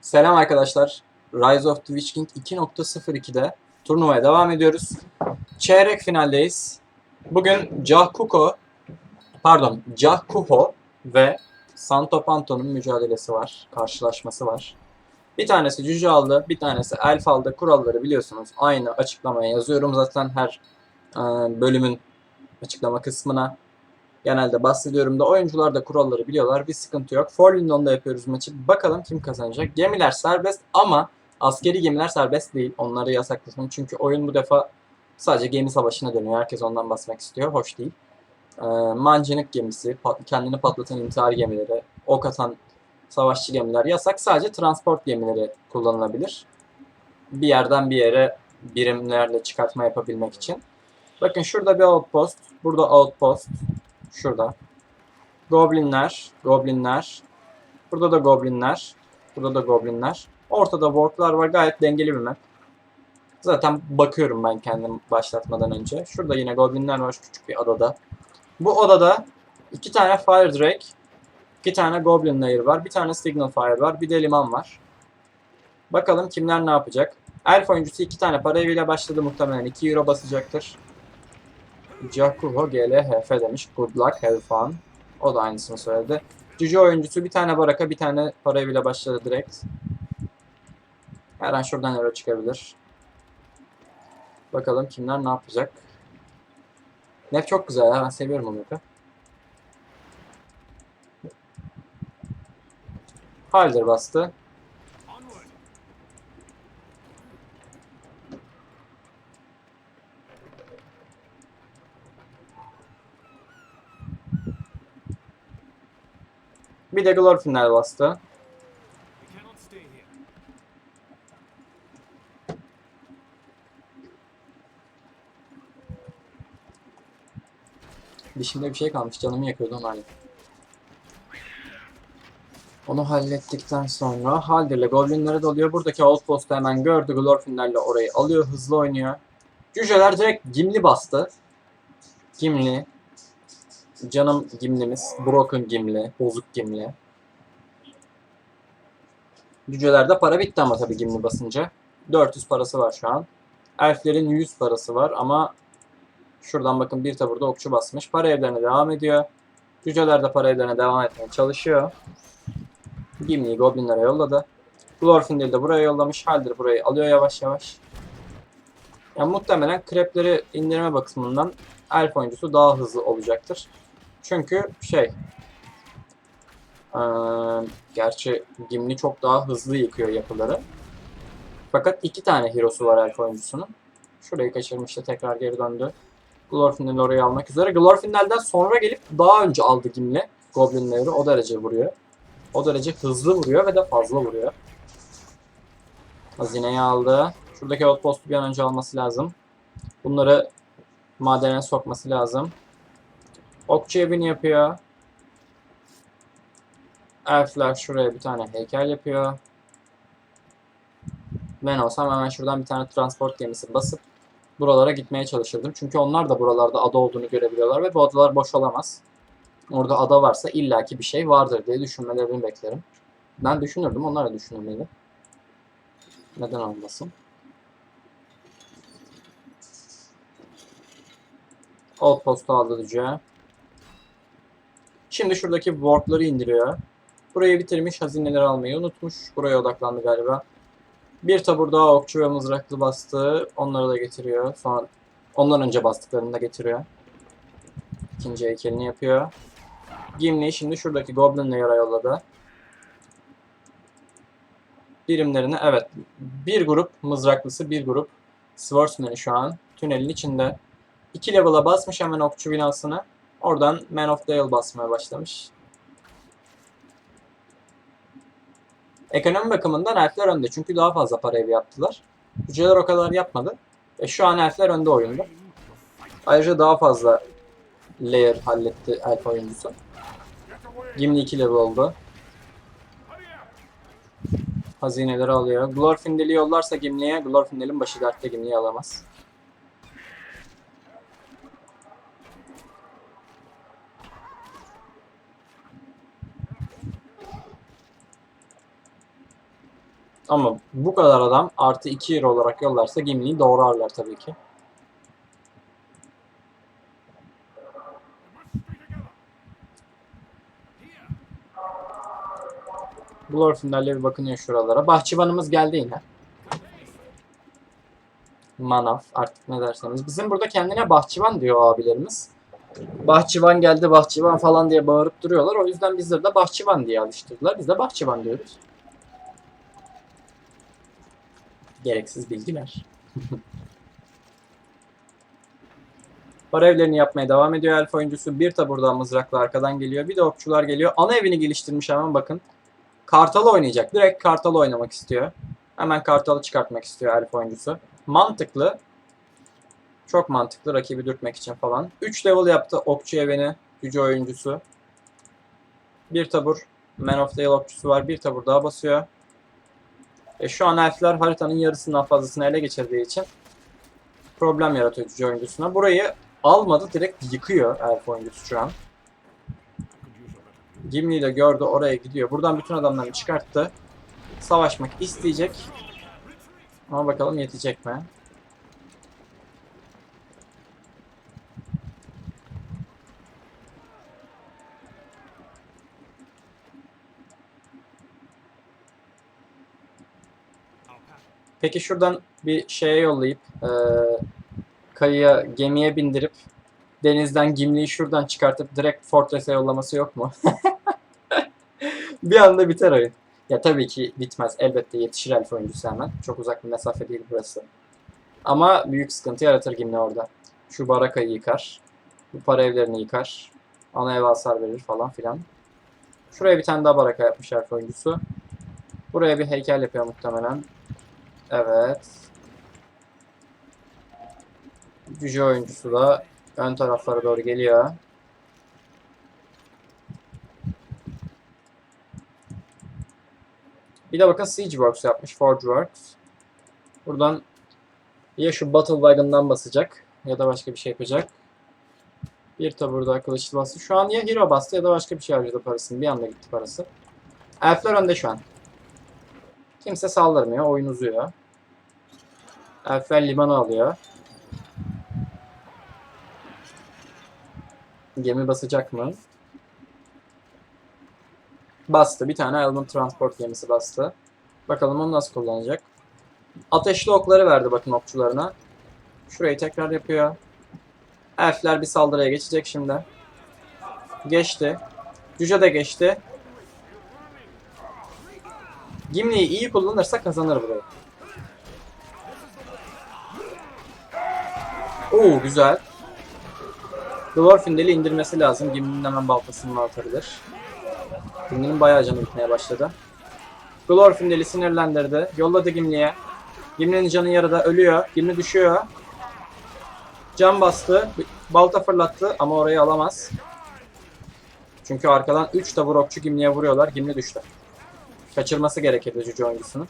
Selam arkadaşlar. Rise of the Witch King 2.02'de turnuvaya devam ediyoruz. Çeyrek finaldeyiz. Bugün Jahkuko, pardon Jahkuho ve Santo Panto'nun mücadelesi var, karşılaşması var. Bir tanesi cüce aldı, bir tanesi elf aldı. Kuralları biliyorsunuz. Aynı açıklamaya yazıyorum zaten her e, bölümün açıklama kısmına. Genelde bahsediyorum da oyuncular da kuralları biliyorlar. Bir sıkıntı yok. Forlindon'da yapıyoruz maçı. Bakalım kim kazanacak. Gemiler serbest ama askeri gemiler serbest değil. Onları yasakladım. Çünkü oyun bu defa sadece gemi savaşına dönüyor. Herkes ondan basmak istiyor. Hoş değil. Ee, mancınık gemisi, pat- kendini patlatan intihar gemileri, ok atan savaşçı gemiler yasak. Sadece transport gemileri kullanılabilir. Bir yerden bir yere birimlerle çıkartma yapabilmek için. Bakın şurada bir outpost. Burada outpost. Şurada. Goblinler, goblinler. Burada da goblinler. Burada da goblinler. Ortada worklar var. Gayet dengeli bir map. Zaten bakıyorum ben kendim başlatmadan önce. Şurada yine goblinler var küçük bir adada. Bu odada iki tane Fire Drake, iki tane Goblin Lair var, bir tane Signal Fire var, bir de liman var. Bakalım kimler ne yapacak. Elf oyuncusu iki tane para eviyle başladı muhtemelen 2 euro basacaktır. Jakuho GLHF demiş. Good luck, have fun. O da aynısını söyledi. Cüce oyuncusu bir tane baraka, bir tane para eviyle başladı direkt. Her an şuradan euro çıkabilir. Bakalım kimler ne yapacak. Map çok güzel ya. Ben seviyorum o map'i. Haldir bastı. Bir de Glorfinler bastı. Dişimde bir şey kalmış. Canımı yakıyordu onu hallettim. Onu hallettikten sonra Haldir'le Goblinlere dalıyor. Buradaki outpost'u hemen gördü. Glorfinlerle orayı alıyor. Hızlı oynuyor. Cüceler direkt Gimli bastı. Gimli. Canım Gimli'miz. Broken Gimli. Bozuk Gimli. Cücelerde para bitti ama tabii Gimli basınca. 400 parası var şu an. Elflerin 100 parası var ama Şuradan bakın bir taburda okçu basmış. Para evlerine devam ediyor. Cüceler de para evlerine devam etmeye çalışıyor. Gimli'yi Goblinlere yolladı. Glorfindel de buraya yollamış. Haldir burayı alıyor yavaş yavaş. Yani muhtemelen krepleri indirme bakımından elf oyuncusu daha hızlı olacaktır. Çünkü şey... eee, gerçi Gimli çok daha hızlı yıkıyor yapıları. Fakat iki tane hero'su var elf oyuncusunun. Şurayı kaçırmıştı tekrar geri döndü. Glorfindel'i oraya almak üzere. Glorfindel'den sonra gelip daha önce aldı Gimli Goblinleri. O derece vuruyor. O derece hızlı vuruyor ve de fazla vuruyor. Hazineyi aldı. Şuradaki outpost'u bir an önce alması lazım. Bunları madene sokması lazım. Okçu evini yapıyor. Elfler şuraya bir tane heykel yapıyor. Ben olsam hemen şuradan bir tane transport gemisi basıp buralara gitmeye çalışırdım. Çünkü onlar da buralarda ada olduğunu görebiliyorlar ve bu adalar boş olamaz. Orada ada varsa illaki bir şey vardır diye düşünmelerini beklerim. Ben düşünürdüm, onlar da düşünmeli. Neden olmasın? Outpost'u aldı Düce. Şimdi şuradaki wardları indiriyor. Burayı bitirmiş, hazineleri almayı unutmuş. Buraya odaklandı galiba. Bir tabur daha okçu ve mızraklı bastı. Onları da getiriyor. Sonra ondan önce bastıklarını da getiriyor. İkinci heykelini yapıyor. Gimli şimdi şuradaki Goblin Layer'a yolladı. Birimlerini evet. Bir grup mızraklısı, bir grup Swordsman'i şu an tünelin içinde. İki level'a basmış hemen okçu binasını. Oradan Man of Dale basmaya başlamış. Ekonomi bakımından elfler önde çünkü daha fazla para evi yaptılar. Cüceler o kadar yapmadı. E şu an elfler önde oyunda. Ayrıca daha fazla layer halletti elf oyuncusu. Gimli 2 level oldu. Hazineleri alıyor. Glorfindel'i yollarsa Gimli'ye, Glorfindel'in başı dertte Gimli'yi alamaz. Ama bu kadar adam artı 2 hero olarak yollarsa Gimli'yi doğrarlar tabii ki. Glorfinder'le bir bakınıyor şuralara. Bahçıvanımız geldi yine. Manav artık ne derseniz. Bizim burada kendine bahçıvan diyor abilerimiz. Bahçıvan geldi bahçıvan falan diye bağırıp duruyorlar. O yüzden bizleri de bahçıvan diye alıştırdılar. Biz de bahçıvan diyoruz. Gereksiz bilgiler. Barevlerini yapmaya devam ediyor elf oyuncusu. Bir taburdan mızrakla arkadan geliyor. Bir de okçular geliyor. Ana evini geliştirmiş hemen bakın. Kartalı oynayacak. Direkt Kartalı oynamak istiyor. Hemen Kartalı çıkartmak istiyor elf oyuncusu. Mantıklı. Çok mantıklı rakibi dürtmek için falan. 3 level yaptı okçu evini. Gücü oyuncusu. Bir tabur Man of the Hill okçusu var. Bir tabur daha basıyor. E şu an elfler haritanın yarısından fazlasını ele geçirdiği için problem yaratıyor gücü oyuncusuna. Burayı almadı direkt yıkıyor elf oyuncusu şu an. Gimli de gördü oraya gidiyor. Buradan bütün adamlarını çıkarttı. Savaşmak isteyecek. Ama bakalım yetecek mi? Peki şuradan bir şeye yollayıp e, kayıya gemiye bindirip denizden Gimli'yi şuradan çıkartıp direkt Fortress'e yollaması yok mu? bir anda biter oyun. Ya tabii ki bitmez. Elbette yetişir elf oyuncusu hemen. Çok uzak bir mesafe değil burası. Ama büyük sıkıntı yaratır Gimli orada. Şu barakayı yıkar. Bu para evlerini yıkar. Ana eve hasar verir falan filan. Şuraya bir tane daha baraka yapmış elf oyuncusu. Buraya bir heykel yapıyor muhtemelen. Evet. Cüce oyuncusu da ön taraflara doğru geliyor. Bir de bakın Siegeworks yapmış. Forgeworks. Buradan ya şu Battle Wagon'dan basacak ya da başka bir şey yapacak. Bir tabur daha kılıçlı bastı. Şu an ya Hero bastı ya da başka bir şey harcadı parasını. Bir anda gitti parası. Elfler önde şu an. Kimse saldırmıyor. Oyun uzuyor. Elfler limanı alıyor. Gemi basacak mı? Bastı. Bir tane Element Transport gemisi bastı. Bakalım onu nasıl kullanacak. Ateşli okları verdi bakın okçularına. Şurayı tekrar yapıyor. Elfler bir saldırıya geçecek şimdi. Geçti. Cüce de geçti. Gimli'yi iyi kullanırsa kazanır burayı. Oo güzel. Glorfindel'i indirmesi lazım. Gimli'nin hemen baltasını atabilir. Gimli'nin bayağı canı gitmeye başladı. Glorfindel'i sinirlendirdi. Yolladı Gimli'ye. Gimli'nin canı yarıda ölüyor. Gimli düşüyor. Can bastı. Balta fırlattı ama orayı alamaz. Çünkü arkadan 3 tabur okçu Gimli'ye vuruyorlar. Gimli düştü. Kaçırması gerekirdi cüce oyuncusunun.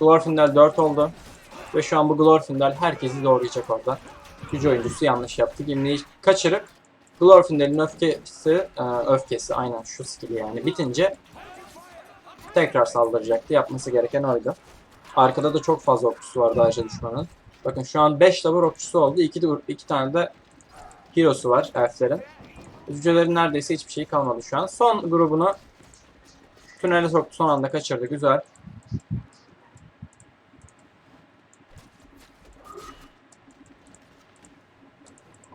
Glorfindel 4 oldu. Ve şu an bu Glorfindel herkesi doğrayacak orada. Cüce oyuncusu yanlış yaptı. Gimli'yi kaçırıp Glorfindel'in öfkesi, e, öfkesi aynen şu skill'i yani bitince tekrar saldıracaktı. Yapması gereken oydu. Arkada da çok fazla okçusu vardı ayrıca düşmanın. Bakın şu an 5 tabur okçusu oldu. 2 de, iki tane de hero'su var elflerin. Cücelerin neredeyse hiçbir şey kalmadı şu an. Son grubunu tünele soktu. Son anda kaçırdı. Güzel.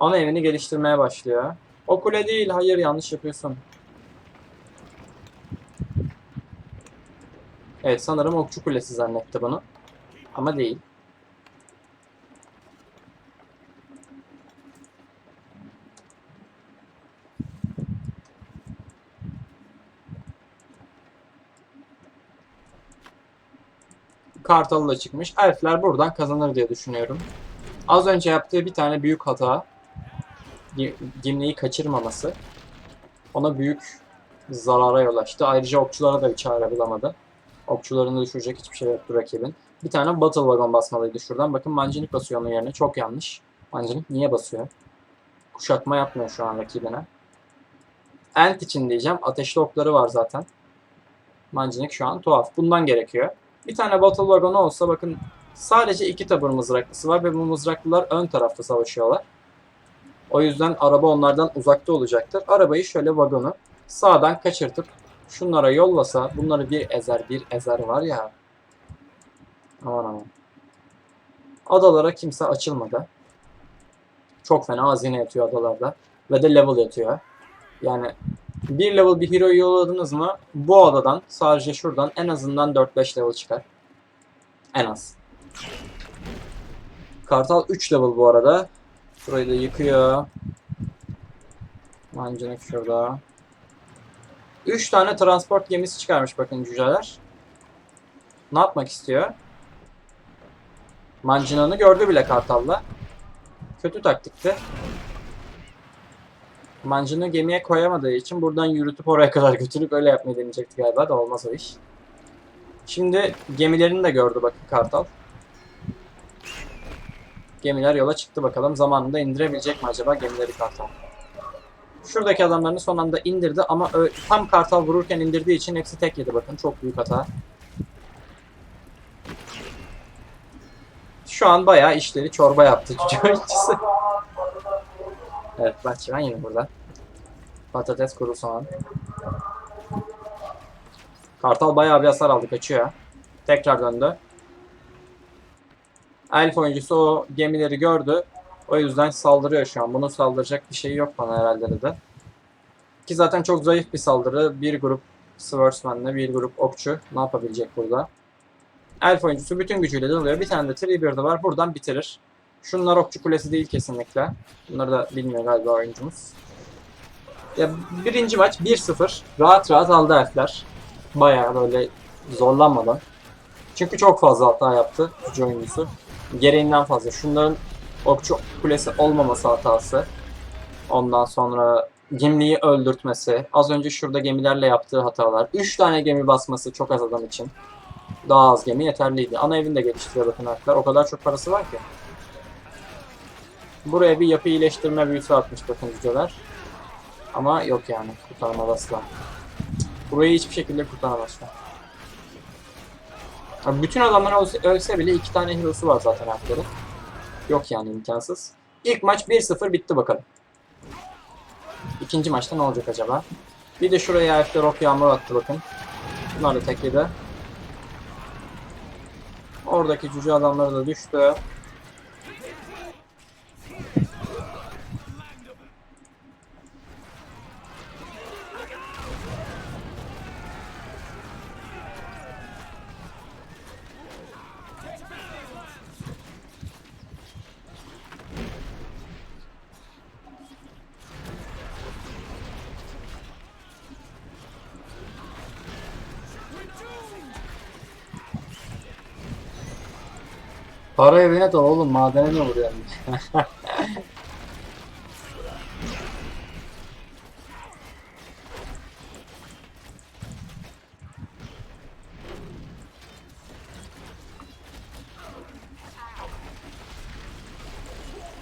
Ana evini geliştirmeye başlıyor. O kule değil. Hayır yanlış yapıyorsun. Evet sanırım okçu kulesi zannetti bunu. Ama değil. Kartalı da çıkmış. Elfler buradan kazanır diye düşünüyorum. Az önce yaptığı bir tane büyük hata. Gi- Gimli'yi kaçırmaması. Ona büyük zarara yol açtı. Ayrıca okçulara da bir çare bulamadı. Okçularını düşürecek hiçbir şey yoktu rakibin. Bir tane Battle Wagon basmalıydı şuradan. Bakın Mancinik basıyor onun yerine. Çok yanlış. Mancinik niye basıyor? Kuşatma yapmıyor şu an rakibine. Ent için diyeceğim. Ateşli okları var zaten. Mancinik şu an tuhaf. Bundan gerekiyor. Bir tane battle wagonu olsa bakın sadece iki tabur mızraklısı var ve bu mızraklılar ön tarafta savaşıyorlar. O yüzden araba onlardan uzakta olacaktır. Arabayı şöyle vagonu sağdan kaçırtıp şunlara yollasa bunları bir ezer bir ezer var ya. Aman aman. Adalara kimse açılmadı. Çok fena hazine yatıyor adalarda. Ve de level yatıyor. Yani bir level bir hero'yu yolladınız mı bu adadan sadece şuradan en azından 4-5 level çıkar. En az. Kartal 3 level bu arada. Şurayı da yıkıyor. Mancınık şurada. 3 tane transport gemisi çıkarmış bakın cüceler. Ne yapmak istiyor? Mancinanı gördü bile Kartal'la. Kötü taktikti. Mancını gemiye koyamadığı için buradan yürütüp oraya kadar götürüp öyle yapmayı deneyecekti galiba da olmaz o iş. Şimdi gemilerini de gördü bakın Kartal. Gemiler yola çıktı bakalım. Zamanında indirebilecek mi acaba gemileri Kartal? Şuradaki adamlarını son anda indirdi ama tam Kartal vururken indirdiği için hepsi tek yedi bakın. Çok büyük hata. Şu an bayağı işleri çorba yaptı oyuncusu. Evet Bahçıvan yine burada. Patates kuru soğan. Kartal bayağı bir hasar aldı kaçıyor. Tekrar döndü. Elf oyuncusu o gemileri gördü. O yüzden saldırıyor şu an. Bunun saldıracak bir şey yok bana herhalde dedi. Ki zaten çok zayıf bir saldırı. Bir grup Swordsman'la bir grup okçu ne yapabilecek burada? Elf oyuncusu bütün gücüyle dalıyor. Bir tane de Treebeard'ı var. Buradan bitirir. Şunlar okçu kulesi değil kesinlikle. Bunları da bilmiyor galiba oyuncumuz. Ya birinci maç 1-0. Rahat rahat aldı elfler. Bayağı böyle zorlanmadan. Çünkü çok fazla hata yaptı gücü oyuncusu. Gereğinden fazla. Şunların okçu kulesi olmaması hatası. Ondan sonra Gimli'yi öldürtmesi. Az önce şurada gemilerle yaptığı hatalar. 3 tane gemi basması çok az adam için. Daha az gemi yeterliydi. Ana evini de geliştiriyor bakın elfler. O kadar çok parası var ki. Buraya bir yapı iyileştirme büyüsü atmış bakın cüceler. Ama yok yani kurtarmaz asla. Burayı hiçbir şekilde kurtaramaz şu an. Abi bütün adamlar ölse, bile iki tane hero'su var zaten heriflerin. Yok yani imkansız. İlk maç 1-0 bitti bakalım. İkinci maçta ne olacak acaba? Bir de şuraya herifler ok yağmur attı bakın. Bunlar da tek yedi. Oradaki cüce adamları da düştü. Para evine dal oğlum madene ne vuruyor?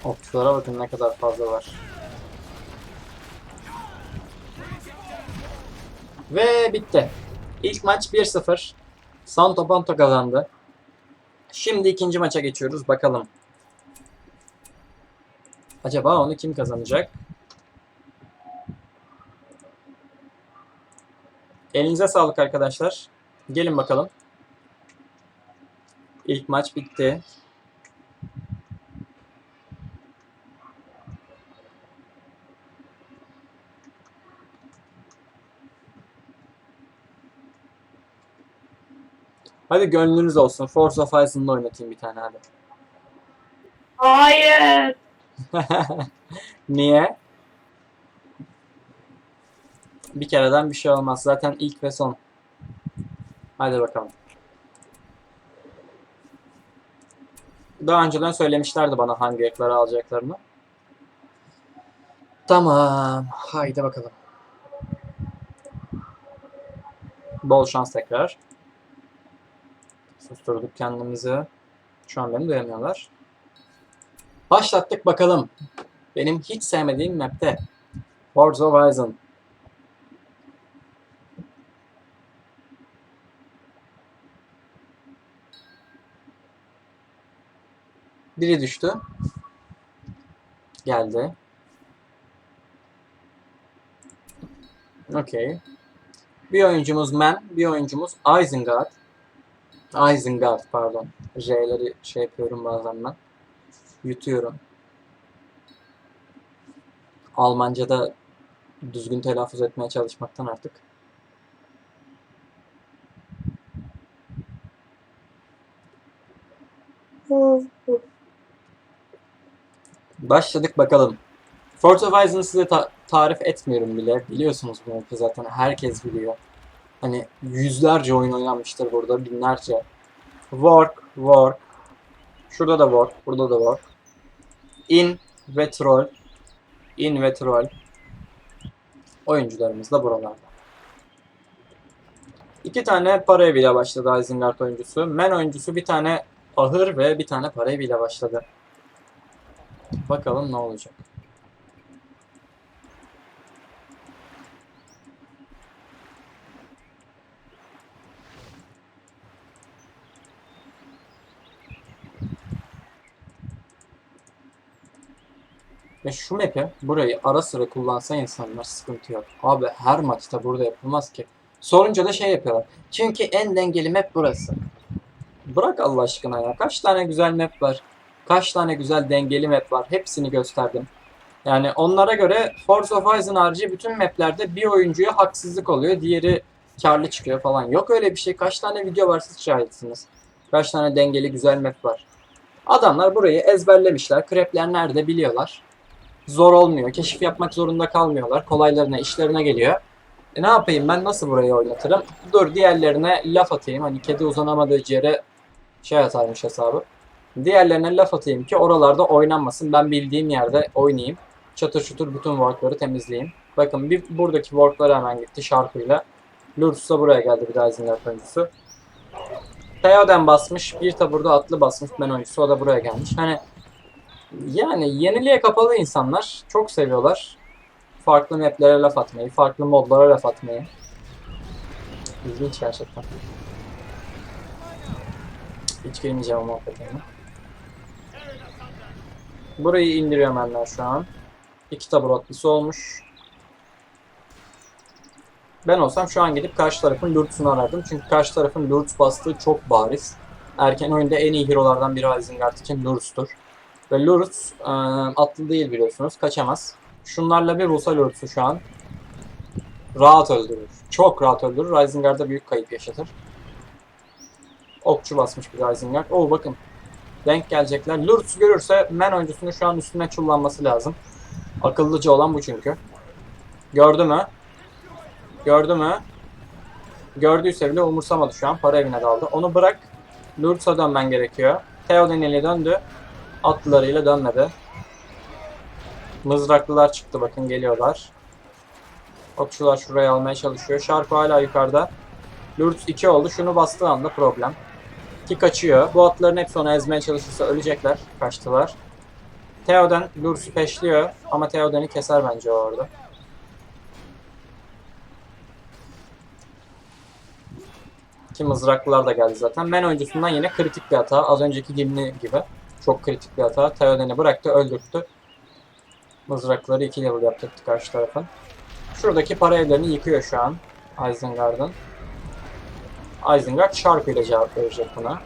Okçulara bakın ne kadar fazla var. Ve bitti. İlk maç 1-0. Santo Panto kazandı. Şimdi ikinci maça geçiyoruz. Bakalım. Acaba onu kim kazanacak? Elinize sağlık arkadaşlar. Gelin bakalım. İlk maç bitti. Hadi gönlünüz olsun. Force of Horizon'da oynatayım bir tane hadi. Hayır. Niye? Bir kereden bir şey olmaz. Zaten ilk ve son. Hadi bakalım. Daha önceden söylemişlerdi bana hangi ırkları alacaklarını. Tamam. Haydi bakalım. Bol şans tekrar. Susturduk kendimizi. Şu an beni duyamıyorlar. Başlattık bakalım. Benim hiç sevmediğim map'te. Forza Horizon. Biri düştü. Geldi. Okey. Bir oyuncumuz Man, bir oyuncumuz Isengard. Isengard pardon. J'leri şey yapıyorum bazen ben. Yutuyorum. Almanca'da düzgün telaffuz etmeye çalışmaktan artık. Başladık bakalım. Forza Horizon'ı size ta- tarif etmiyorum bile. Biliyorsunuz bu map'i zaten. Herkes biliyor. Hani yüzlerce oyun oynanmıştır burada. Binlerce. Work, work. Şurada da work, burada da work. In ve troll. In ve troll. Oyuncularımız da buralarda. İki tane para eviyle başladı Isengard oyuncusu. Men oyuncusu bir tane ahır ve bir tane para eviyle başladı. Bakalım ne olacak. Ve şu map'i burayı ara sıra kullansa insanlar sıkıntı yok. Abi her maçta burada yapılmaz ki. Sorunca da şey yapıyorlar. Çünkü en dengeli map burası. Bırak Allah aşkına ya. Kaç tane güzel map var. Kaç tane güzel dengeli map var. Hepsini gösterdim. Yani onlara göre Forza Horizon harici bütün maplerde bir oyuncuya haksızlık oluyor. Diğeri karlı çıkıyor falan. Yok öyle bir şey. Kaç tane video var siz şahitsiniz. Kaç tane dengeli güzel map var. Adamlar burayı ezberlemişler. Krepler nerede biliyorlar. Zor olmuyor. Keşif yapmak zorunda kalmıyorlar. Kolaylarına, işlerine geliyor. E ne yapayım ben nasıl burayı oynatırım? Dur diğerlerine laf atayım. Hani kedi uzanamadığı yere şey atarmış hesabı. Diğerlerine laf atayım ki oralarda oynanmasın. Ben bildiğim yerde oynayayım. Çatır çutur bütün workları temizleyeyim. Bakın bir buradaki worklar hemen gitti şarkıyla. Lursus da buraya geldi bir daha Isengard oyuncusu. Theoden basmış. Bir taburda atlı basmış ben oyuncusu. O da buraya gelmiş. Hani yani yeniliğe kapalı insanlar çok seviyorlar. Farklı maplere laf atmayı, farklı modlara laf atmayı. İlginç gerçekten. Hiç girmeyeceğim o muhabbetine. Burayı indiriyorum hemen şu an. İki tabur atlısı olmuş. Ben olsam şu an gidip karşı tarafın Lurtz'unu arardım. Çünkü karşı tarafın Lurtz bastığı çok bariz. Erken oyunda en iyi hero'lardan biri Isengard için Lurtz'tur. Ve Lurtz e, atlı değil biliyorsunuz. Kaçamaz. Şunlarla bir vursa Lurtz'u şu an rahat öldürür. Çok rahat öldürür. Isengard'a büyük kayıp yaşatır. Okçu basmış bir Isengard. Oo bakın. Denk gelecekler. Lurtz görürse men oyuncusunu şu an üstüne çullanması lazım. Akıllıca olan bu çünkü. Gördü mü? Gördü mü? Gördüyse bile umursamadı şu an. Para evine daldı. Onu bırak. Lurtz'a dönmen gerekiyor. Theoden ile döndü. Atlılarıyla dönmedi. Mızraklılar çıktı bakın geliyorlar. Okçular şurayı almaya çalışıyor. Şarkı hala yukarıda. Lurtz 2 oldu. Şunu bastığı anda problem. Ki kaçıyor. Bu atların hepsi onu ezmeye çalışırsa ölecekler. Kaçtılar. Theoden Lurtz'u peşliyor. Ama Theoden'i keser bence orada. Ki mızraklılar da geldi zaten. Men oyuncusundan yine kritik bir hata. Az önceki gibi gibi. Çok kritik bir hata. Theoden'i bıraktı, öldürttü. Mızrakları 2 level yaptırdı karşı tarafın. Şuradaki para evlerini yıkıyor şu an Isengard'ın. Isengard Shark ile cevap verecek buna.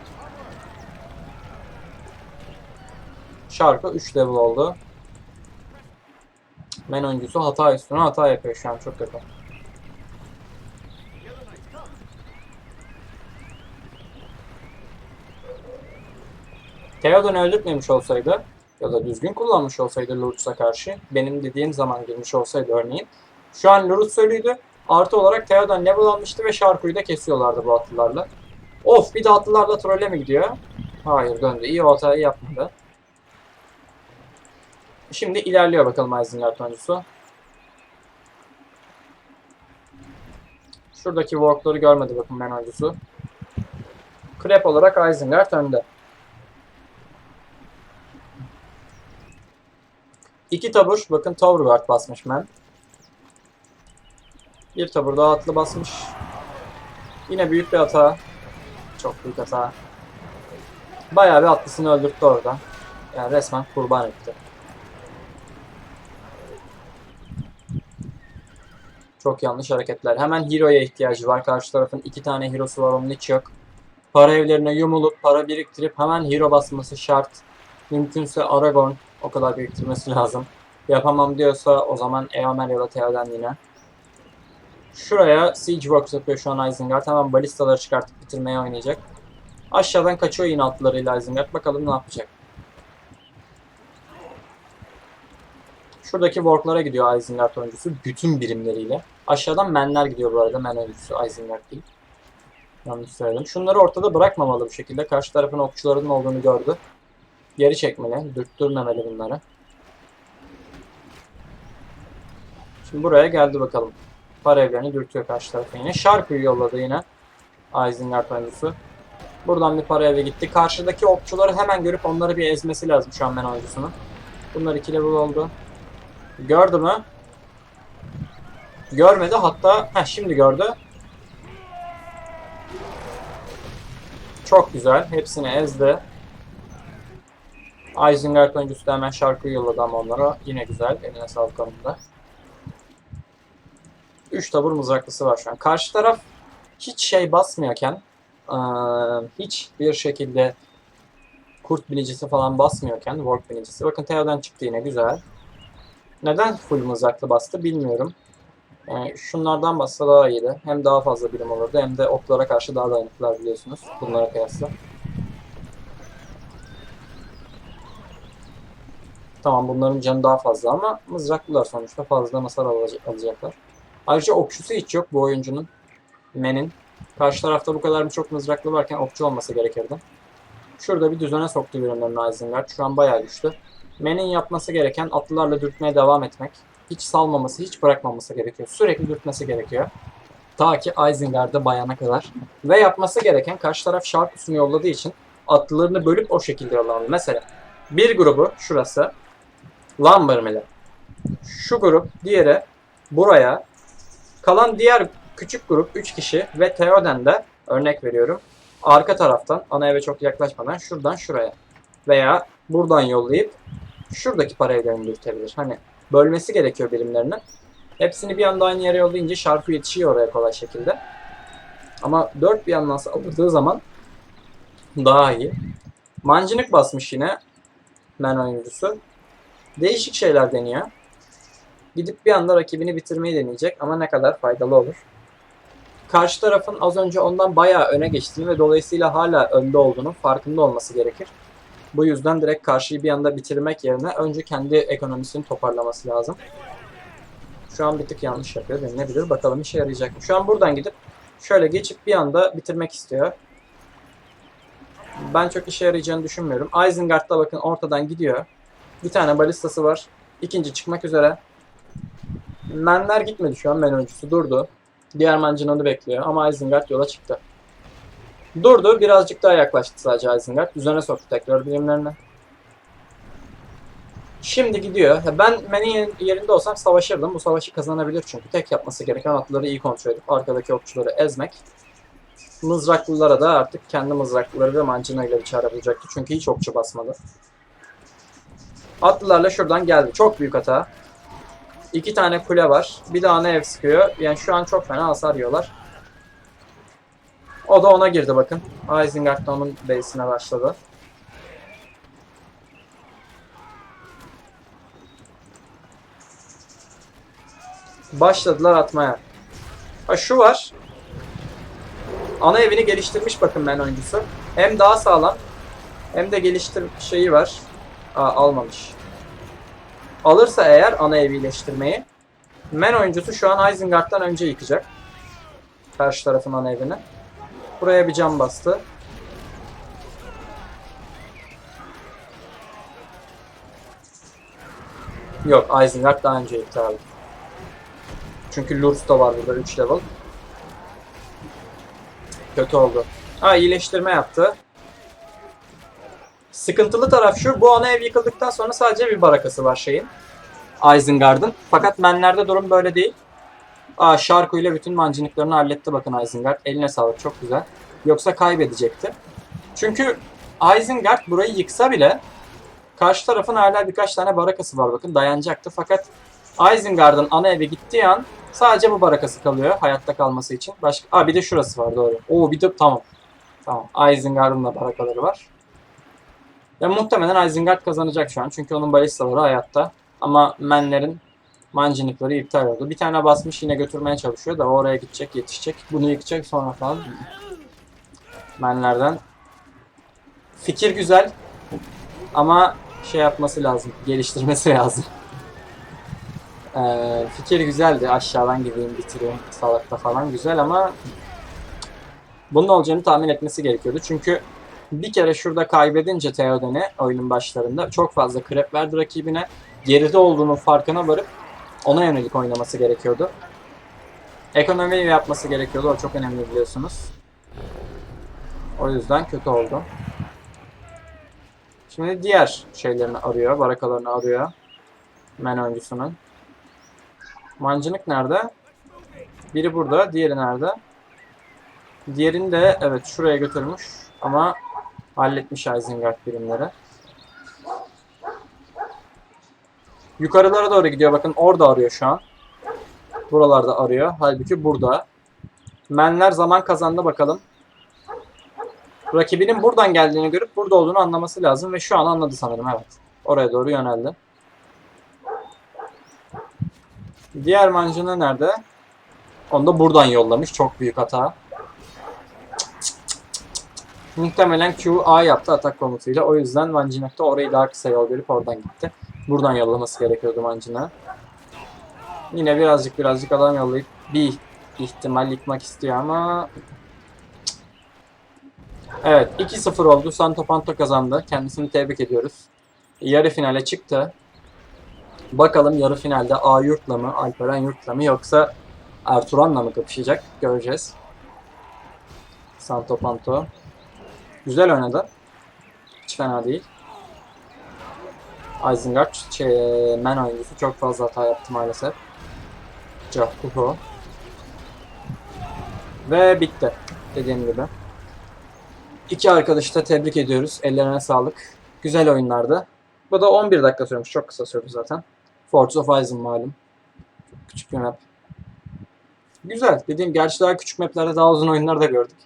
Shark'ı 3 level oldu. Men oyuncusu hata üstüne hata yapıyor şu an çok kötü. Theoden'i öldürtmemiş olsaydı ya da düzgün kullanmış olsaydı Lurtz'a karşı benim dediğim zaman girmiş olsaydı örneğin şu an Lurtz ölüydü. Artı olarak Theoden level almıştı ve Sharku'yu da kesiyorlardı bu atlılarla. Of bir de atlılarla trolle mi gidiyor? Hayır döndü. İyi o hatayı yapmadı. Şimdi ilerliyor bakalım Isengard oyuncusu. Şuradaki workları görmedi bakın ben oyuncusu. Krep olarak Isengard önde. İki tabur. Bakın Tower Guard basmış men. Bir tabur daha atlı basmış. Yine büyük bir hata. Çok büyük hata. Bayağı bir atlısını öldürttü orada. Yani resmen kurban etti. Çok yanlış hareketler. Hemen hero'ya ihtiyacı var. Karşı tarafın iki tane hero'su var. Onun hiç yok. Para evlerine yumulup para biriktirip hemen hero basması şart. Mümkünse Aragorn o kadar biriktirmesi lazım. Yapamam diyorsa o zaman Eomer ya da Theoden yine. Şuraya Siege Works yapıyor şu an Isengard. Hemen balistaları çıkartıp bitirmeye oynayacak. Aşağıdan kaçıyor yine atlarıyla Isengard. Bakalım ne yapacak. Şuradaki Work'lara gidiyor Isengard oyuncusu bütün birimleriyle. Aşağıdan menler gidiyor bu arada. Men oyuncusu Isengard değil. Yanlış söyledim. Şunları ortada bırakmamalı bu şekilde. Karşı tarafın okçularının olduğunu gördü. Geri çekmeli. Dürttürmemeli bunları. Şimdi buraya geldi bakalım. Para evlerini dürtüyor karşı tarafa yine. Şarkıyı yolladı yine. Isengard oyuncusu. Buradan bir para eve gitti. Karşıdaki okçuları hemen görüp onları bir ezmesi lazım şu an men oyuncusunun. Bunlar iki level oldu. Gördü mü? Görmedi hatta heh, şimdi gördü. Çok güzel. Hepsini ezdi. Isengard oyuncusu da hemen şarkıyı yolladı ama onlara. Yine güzel. Eline sağlık onun da. 3 tabur mızraklısı var şu an. Karşı taraf hiç şey basmıyorken hiç bir şekilde kurt binicisi falan basmıyorken work binicisi. Bakın Theoden çıktı yine güzel. Neden full mızraklı bastı bilmiyorum. Yani şunlardan bassa daha iyiydi. Hem daha fazla birim olurdu hem de oklara karşı daha dayanıklılar biliyorsunuz. Bunlara kıyasla. Tamam bunların canı daha fazla ama mızraklılar sonuçta fazla hasar alaca- alacaklar. Ayrıca okçusu hiç yok bu oyuncunun. Men'in. Karşı tarafta bu kadar birçok mızraklı varken okçu olması gerekirdi. Şurada bir düzene soktu birimlerini Isengard. Şu an bayağı güçlü. Men'in yapması gereken atlılarla dürtmeye devam etmek. Hiç salmaması, hiç bırakmaması gerekiyor. Sürekli dürtmesi gerekiyor. Ta ki Isengard'a bayana kadar. Ve yapması gereken karşı taraf şarkısını yolladığı için atlılarını bölüp o şekilde yollamalı. Mesela bir grubu şurası Lambermeli. Şu grup diğeri buraya. Kalan diğer küçük grup 3 kişi ve Theoden de örnek veriyorum. Arka taraftan ana eve çok yaklaşmadan şuradan şuraya. Veya buradan yollayıp şuradaki para evlerini dürtebilir. Hani bölmesi gerekiyor birimlerini. Hepsini bir anda aynı yere yollayınca şarkı yetişiyor oraya kolay şekilde. Ama 4 bir yandan saldırdığı zaman daha iyi. Mancınık basmış yine men oyuncusu. Değişik şeyler deniyor. Gidip bir anda rakibini bitirmeyi deneyecek ama ne kadar faydalı olur. Karşı tarafın az önce ondan bayağı öne geçtiğini ve dolayısıyla hala önde olduğunu farkında olması gerekir. Bu yüzden direkt karşıyı bir anda bitirmek yerine önce kendi ekonomisini toparlaması lazım. Şu an bir tık yanlış yapıyor denilebilir. Bakalım işe yarayacak mı? Şu an buradan gidip şöyle geçip bir anda bitirmek istiyor. Ben çok işe yarayacağını düşünmüyorum. Isengard da bakın ortadan gidiyor. Bir tane balistası var. İkinci çıkmak üzere. Menler gitmedi şu an. Men oyuncusu durdu. Diğer mancınanı bekliyor ama Isengard yola çıktı. Durdu. Birazcık daha yaklaştı sadece Isengard. Düzene soktu tekrar birimlerini. Şimdi gidiyor. Ben Men'in yerinde olsam savaşırdım. Bu savaşı kazanabilir çünkü. Tek yapması gereken atları iyi kontrol edip arkadaki okçuları ezmek. Mızraklılara da artık kendi mızraklıları ve mancınayla çare bulacaktı. Çünkü hiç okçu basmadı. Atlılarla şuradan geldi. Çok büyük hata. İki tane kule var. Bir de ana ev sıkıyor. Yani şu an çok fena hasar yiyorlar. O da ona girdi bakın. Isengard onun base'ine başladı. Başladılar atmaya. Ha şu var. Ana evini geliştirmiş bakın ben oyuncusu. Hem daha sağlam hem de geliştir şeyi var. Aa, almamış. Alırsa eğer ana evi iyileştirmeyi Men oyuncusu şu an Isengard'dan önce yıkacak. Karşı tarafın ana evini. Buraya bir cam bastı. Yok Isengard daha önce yıktı abi. Çünkü Lurs da var burada 3 level. Kötü oldu. Ha iyileştirme yaptı. Sıkıntılı taraf şu. Bu ana ev yıkıldıktan sonra sadece bir barakası var şeyin. Isengard'ın. Fakat menlerde durum böyle değil. Aa, Şarko ile bütün mancınıklarını halletti bakın Isengard. Eline sağlık çok güzel. Yoksa kaybedecekti. Çünkü Isengard burayı yıksa bile Karşı tarafın hala birkaç tane barakası var bakın dayanacaktı fakat Isengard'ın ana evi gittiği an sadece bu barakası kalıyor hayatta kalması için. Başka Aa bir de şurası var doğru. Oo bir de tamam. Tamam. Isengard'ın da barakaları var. Ya muhtemelen Isengard kazanacak şu an çünkü onun balistaları hayatta. Ama menlerin mancınıkları iptal oldu. Bir tane basmış yine götürmeye çalışıyor da oraya gidecek, yetişecek. Bunu yıkacak sonra falan. Menlerden. Fikir güzel ama şey yapması lazım, geliştirmesi lazım. Ee, fikir güzeldi. Aşağıdan gideyim, bitireyim, salakta falan güzel ama bunun olacağını tahmin etmesi gerekiyordu. Çünkü bir kere şurada kaybedince Theoden'i oyunun başlarında çok fazla krep verdi rakibine. Geride olduğunun farkına varıp ona yönelik oynaması gerekiyordu. Ekonomi yapması gerekiyordu. O çok önemli biliyorsunuz. O yüzden kötü oldu. Şimdi diğer şeylerini arıyor. Barakalarını arıyor. Men oyuncusunun. Mancınık nerede? Biri burada. Diğeri nerede? Diğerini de evet şuraya götürmüş. Ama halletmiş Isengard birimleri. Yukarılara doğru gidiyor. Bakın orada arıyor şu an. Buralarda arıyor. Halbuki burada. Menler zaman kazandı bakalım. Rakibinin buradan geldiğini görüp burada olduğunu anlaması lazım ve şu an anladı sanırım evet. Oraya doğru yöneldi. Diğer mancını nerede? Onu da buradan yollamış. Çok büyük hata. Muhtemelen Q A yaptı atak komutuyla. O yüzden Mancinak da orayı daha kısa yol verip oradan gitti. Buradan yollaması gerekiyordu Mancina. Yine birazcık birazcık adam yollayıp bir ihtimal yıkmak istiyor ama Evet 2-0 oldu. Santo Panto kazandı. Kendisini tebrik ediyoruz. Yarı finale çıktı. Bakalım yarı finalde A Yurt'la mı, Alperen Yurt'la mı yoksa Ertuğran'la mı kapışacak? Göreceğiz. Santo Panto. Güzel oynadı. Hiç fena değil. Isengard şey, men oyuncusu çok fazla hata yaptı maalesef. Cakuko. Ve bitti. Dediğim gibi. İki arkadaşı da tebrik ediyoruz. Ellerine sağlık. Güzel oyunlardı. Bu da 11 dakika sürmüş. Çok kısa sürdü zaten. Forza of Isen malum. Küçük bir map. Güzel. Dediğim gerçi daha küçük maplerde daha uzun oyunlar da gördük.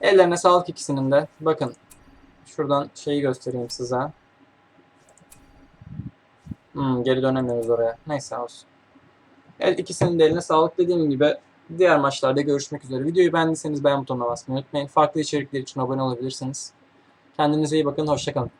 Ellerine sağlık ikisinin de. Bakın. Şuradan şeyi göstereyim size. Hmm, geri dönemiyoruz oraya. Neyse olsun. Evet ikisinin de eline sağlık. Dediğim gibi diğer maçlarda görüşmek üzere. Videoyu beğendiyseniz beğen butonuna basmayı unutmayın. Farklı içerikler için abone olabilirsiniz. Kendinize iyi bakın. Hoşçakalın.